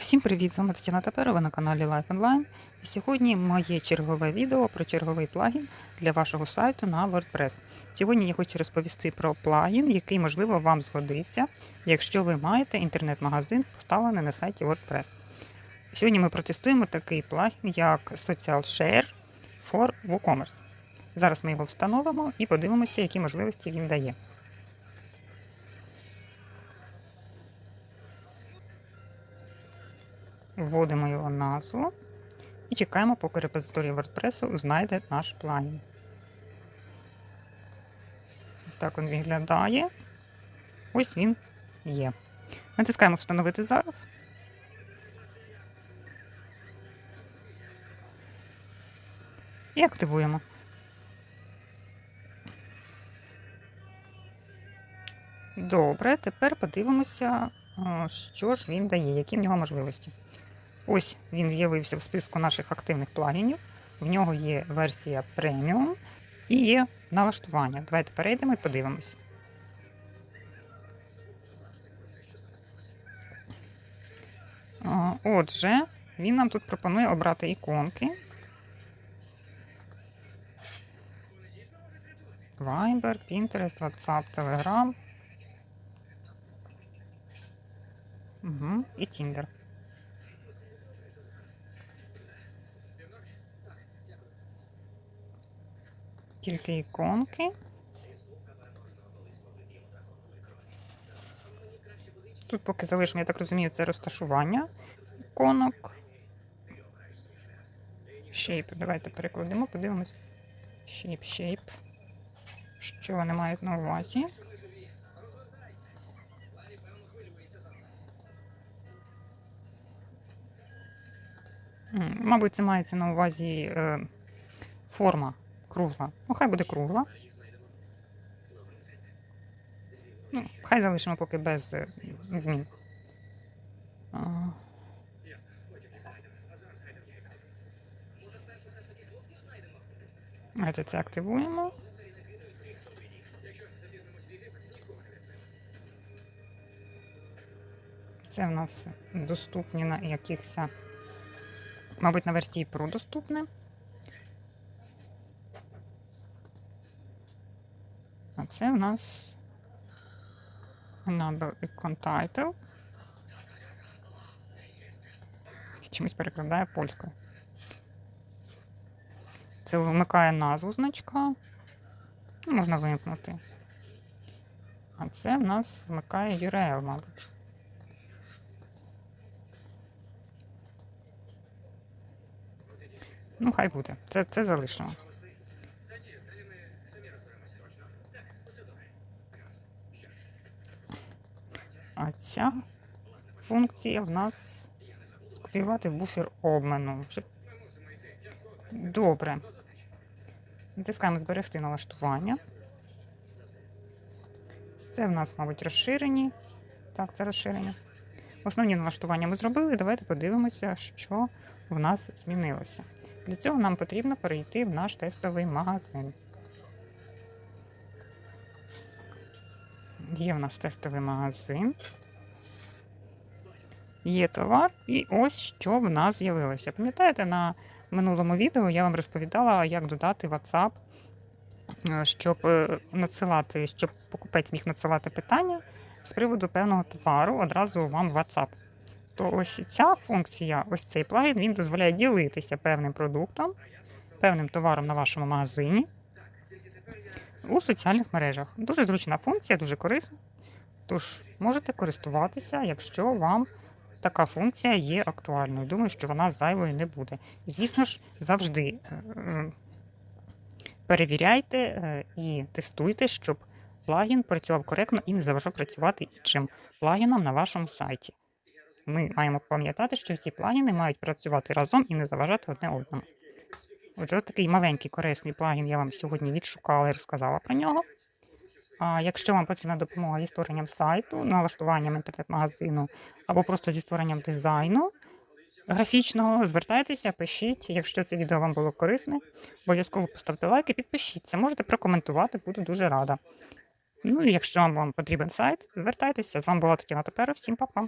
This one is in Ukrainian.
Всім привіт! З вами Тетяна Таперова на каналі Life Online. І сьогодні моє чергове відео про черговий плагін для вашого сайту на WordPress. Сьогодні я хочу розповісти про плагін, який, можливо, вам згодиться, якщо ви маєте інтернет-магазин, поставлений на сайті WordPress. Сьогодні ми протестуємо такий плагін, як Social Share for WooCommerce. Зараз ми його встановимо і подивимося, які можливості він дає. Вводимо його назву і чекаємо, поки репозиторій WordPress знайде наш плагін. Ось так він виглядає. Ось він є. Натискаємо Встановити зараз. І активуємо. Добре, тепер подивимося, що ж він дає, які в нього можливості. Ось він з'явився в списку наших активних плагінів. В нього є версія преміум і є налаштування. Давайте перейдемо і подивимось. Отже, він нам тут пропонує обрати іконки. Viber, Pinterest, WhatsApp, Telegram. Угу. І Tinder. Тільки іконки. Тут поки залишимо, я так розумію, це розташування іконок. Shape. Давайте перекладемо, подивимось. Shape, shape. Що вони мають на увазі? Мабуть, це мається на увазі е, форма кругла. Ну, хай буде кругла. Ну, хай залишимо поки без е, змін. А, Давайте це активуємо. Це в нас доступні на якихось, мабуть, на версії Pro доступне. А це в нас Number Icon Title. Чомусь перекладає польською. Це вмикає назву значка. Ну, Можна вимкнути. А це в нас вмикає URL, мабуть. Ну, хай буде. Це, це залишимо. А ця функція в нас скопіювати в буфер обміну. Добре. Натискаємо зберегти налаштування. Це в нас, мабуть, розширені. Так, це розширення. Основні налаштування ми зробили. Давайте подивимося, що в нас змінилося. Для цього нам потрібно перейти в наш тестовий магазин. Є в нас тестовий магазин. Є товар, і ось що в нас з'явилося. Пам'ятаєте, на минулому відео я вам розповідала, як додати WhatsApp, е, щоб е, надсилати, щоб покупець міг надсилати питання з приводу певного товару одразу вам в WhatsApp. То ось ця функція, ось цей плагін, він дозволяє ділитися певним продуктом, певним товаром на вашому магазині у соціальних мережах. Дуже зручна функція, дуже корисна. Тож можете користуватися, якщо вам така функція є актуальною. Думаю, що вона зайвою не буде. І, звісно ж, завжди е, е, перевіряйте е, і тестуйте, щоб плагін працював коректно і не заважав працювати іншим плагінам на вашому сайті. Ми маємо пам'ятати, що всі плагіни мають працювати разом і не заважати одне одному. Отже, такий маленький корисний плагін я вам сьогодні відшукала і розказала про нього. А якщо вам потрібна допомога зі створенням сайту, налаштуванням інтернет-магазину або просто зі створенням дизайну графічного, звертайтеся, пишіть. Якщо це відео вам було корисне, обов'язково поставте лайк і підпишіться. Можете прокоментувати, буду дуже рада. Ну і якщо вам потрібен сайт, звертайтеся. З вами була Тетяна Тепера. Всім па-па!